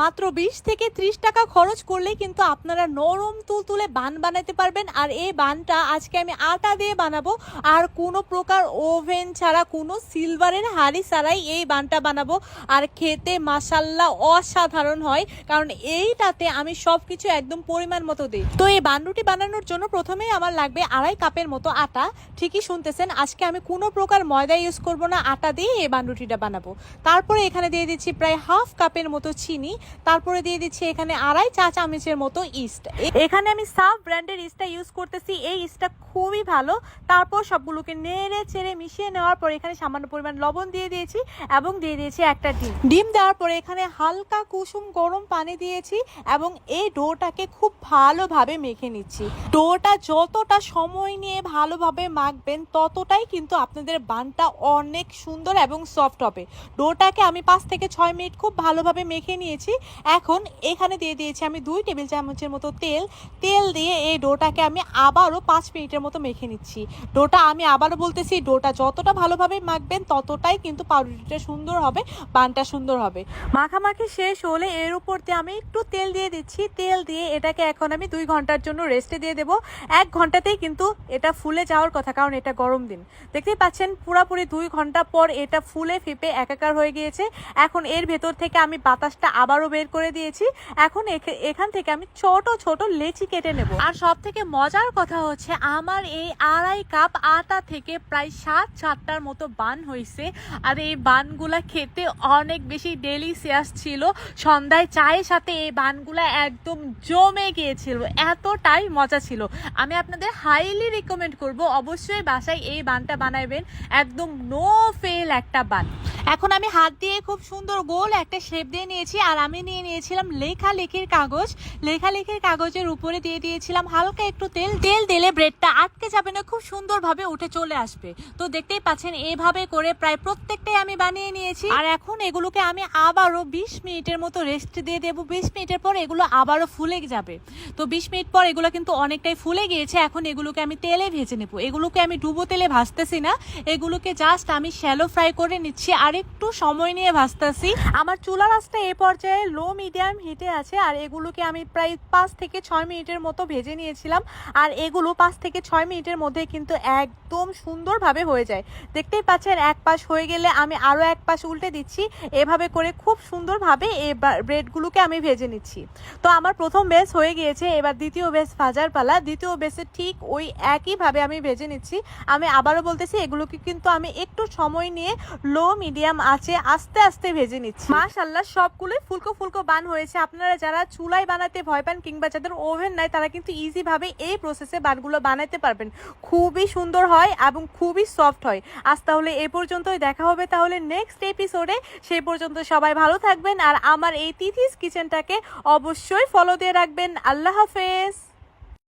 মাত্র বিশ থেকে ত্রিশ টাকা খরচ করলেই কিন্তু আপনারা নরম তুলতুলে বান বানাতে পারবেন। আর এই বানটা আজকে আমি আটা দিয়ে বানাবো। আর কোনো প্রকার ওভেন ছাড়া, কোনো সিলভারের হাঁড়ি ছাড়াই এই বানটা বানাবো। আর খেতে মাসাল্লা অসাধারণ হয়, কারণ এইটাতে আমি সব কিছু একদম পরিমাণ মতো দিই। তো এই বান্ডুটি বানানোর জন্য প্রথমেই আমার লাগবে আড়াই কাপের মতো আটা। ঠিকই শুনতেছেন, আজকে আমি কোনো প্রকার ময়দা ইউজ করব না, আটা দিয়ে এই বান্ডুটিটা বানাবো। তারপরে এখানে দিয়ে দিচ্ছি প্রায় হাফ কাপের মতো চিনি। তারপরে দিয়ে দিচ্ছি এখানে আড়াই চা চামচের মতো ইস্ট। এখানে আমি সাফ ব্র্যান্ডের ইস্টটা ইউজ করতেছি। এই ইস্টটা খুবই ভালো। তারপর সবগুলোকে নেড়ে ছেড়ে মিশিয়ে নেওয়ার পর এখানে সামান্য পরিমাণ লবণ দিয়ে দিয়েছি এবং দিয়ে দিয়েছি একটা ডিম। ডিম দেওয়ার পরে এখানে হালকা কুসুম গরম পানি দিয়েছি এবং এই ডোটাকে খুব ভালোভাবে মেখে নিচ্ছি। ডোটা যতটা সময় নিয়ে ভালোভাবে মাখবেন ততটাই কিন্তু আপনাদের বানটা অনেক সুন্দর এবং সফট হবে। ডোটাকে আমি পাঁচ থেকে ছয় মিনিট খুব ভালোভাবে মেখে নিয়েছি। এখন এখানে দিয়ে দিয়েছি আমি দুই টেবিল চামচের মতো তেল। তেল দিয়ে এই ডোটাকে আমি আবারও পাঁচ মিনিটের মতো মেখে নিচ্ছি। ডোটা আমি আবারও বলতেছি, ডোটা যতটা ভালোভাবে মাখবেন ততটাই কিন্তু পাউরুটিটা সুন্দর হবে, বানটা সুন্দর হবে। মাখামাখি শেষ হলে এর উপর দিয়ে আমি একটু তেল দিয়ে দিচ্ছি। তেল দিয়ে এটাকে এখন আমি দুই ঘণ্টার জন্য রেস্টে দিয়ে দেবো। এক ঘন্টাতেই কিন্তু এটা ফুলে যাওয়ার কথা, কারণ এটা গরম দিন। দেখতেই পাচ্ছেন, পুরাপুরি দুই ঘণ্টা পর এটা ফুলে ফেপে একাকার হয়ে গিয়েছে। এখন এর ভেতর থেকে আমি বাতাসটা আবারও বের করে দিয়েছি। এখন এখে- এখান থেকে আমি ছোট ছোট লেচি কেটে নেব। আর সব থেকে মজার কথা হচ্ছে, আমার এই আড়াই কাপ আটা থেকে প্রায় সাত সাতটার মতো বান হয়েছে। আর এই বানগুলা খেতে অনেক বেশি ডেলিসিয়াস ছিল। সন্ধ্যায় চায়ের সাথে এই বানগুলা একদম জমে গিয়েছিল। এতটাই মজা ছিল। আমি আপনাদের হাইলি রিকমেন্ড করব। অবশ্যই বাসায় এই বানটা বানাবেন একদম নো ফেল একটা বান। এখন আমি হাত দিয়ে খুব সুন্দর গোল একটা শেপ দিয়ে নিয়েছি। আর আমি নিয়ে নিয়েছিলাম লেখালেখির কাগজ। লেখালেখির কাগজের উপরে দিয়ে দিয়েছিলাম হালকা একটু তেল। তেল দিলে ব্রেডটা আটকে যাবে না, খুব সুন্দরভাবে উঠে চলে আসবে। তো দেখতেই পাচ্ছেন, এভাবে করে প্রায় প্রত্যেকটাই আমি বানিয়ে নিয়েছি। আর এখন এগুলোকে আমি আবারও বিশ মিনিটের মতো রেস্ট দিয়ে দেবো। বিশ মিনিটের পর এগুলো আবারও ফুলে যাবে। তো বিশ মিনিট পর এগুলো কিন্তু অনেকটাই ফুলে গিয়েছে, এখন এগুলোকে আমি তেলে ভেজে নেব। এগুলোকে আমি ডুবো তেলে ভাজতেছি না, এগুলোকে জাস্ট আমি শ্যালো ফ্রাই করে নিচ্ছি। আর একটু সময় নিয়ে ভাজতেছি। আমার চুলা রাসটা এ পর্যায়ে লো মিডিয়াম হিটে আছে, আর এগুলোকে আমি প্রায় পাঁচ থেকে ছয় মিনিটের মতো ভেজে নিয়েছিলাম। আর এগুলো পাঁচ থেকে ছয় মিনিটের মধ্যে কিন্তু একদম সুন্দরভাবে হয়ে যায়। দেখতেই পাচ্ছেন, এক পাশ হয়ে গেলে আমি আরও এক পাশ উল্টে দিচ্ছি। এভাবে করে খুব সুন্দরভাবে এই ব্রেডগুলোকে আমি ভেজে নিচ্ছি। তো আমার প্রথম বেস হয়ে গিয়েছে, এবার দ্বিতীয় বেস ভাজার পালা। দ্বিতীয় বেসে ঠিক ওই একইভাবে আমি ভেজে নিচ্ছি। আমি আবারও বলতেছি, এগুলোকে কিন্তু আমি একটু সময় নিয়ে লো, মিডিয়াম আছে আস্তে আস্তে ভেজে নিচ্ছি। মাশাল্লাহ সবগুলোই ফুলকো ফুলকো বান হয়েছে। আপনারা যারা চুলায় বানাতে ভয় পান কিংবা যাদের ওভেন নাই, তারা কিন্তু ইজিভাবে এই প্রসেসে বানগুলো বানাতে পারবেন। খুবই সুন্দর হয় এবং খুবই সফট হয়। আজ তাহলে এ পর্যন্তই। দেখা হবে তাহলে নেক্সট এপিসোডে সেই পর্যন্ত সবাই ভালো থাকবেন। আর আমার এই তিথিস কিচেনটাকে অবশ্যই ফলো দিয়ে রাখবেন। আল্লাহ হাফেজ।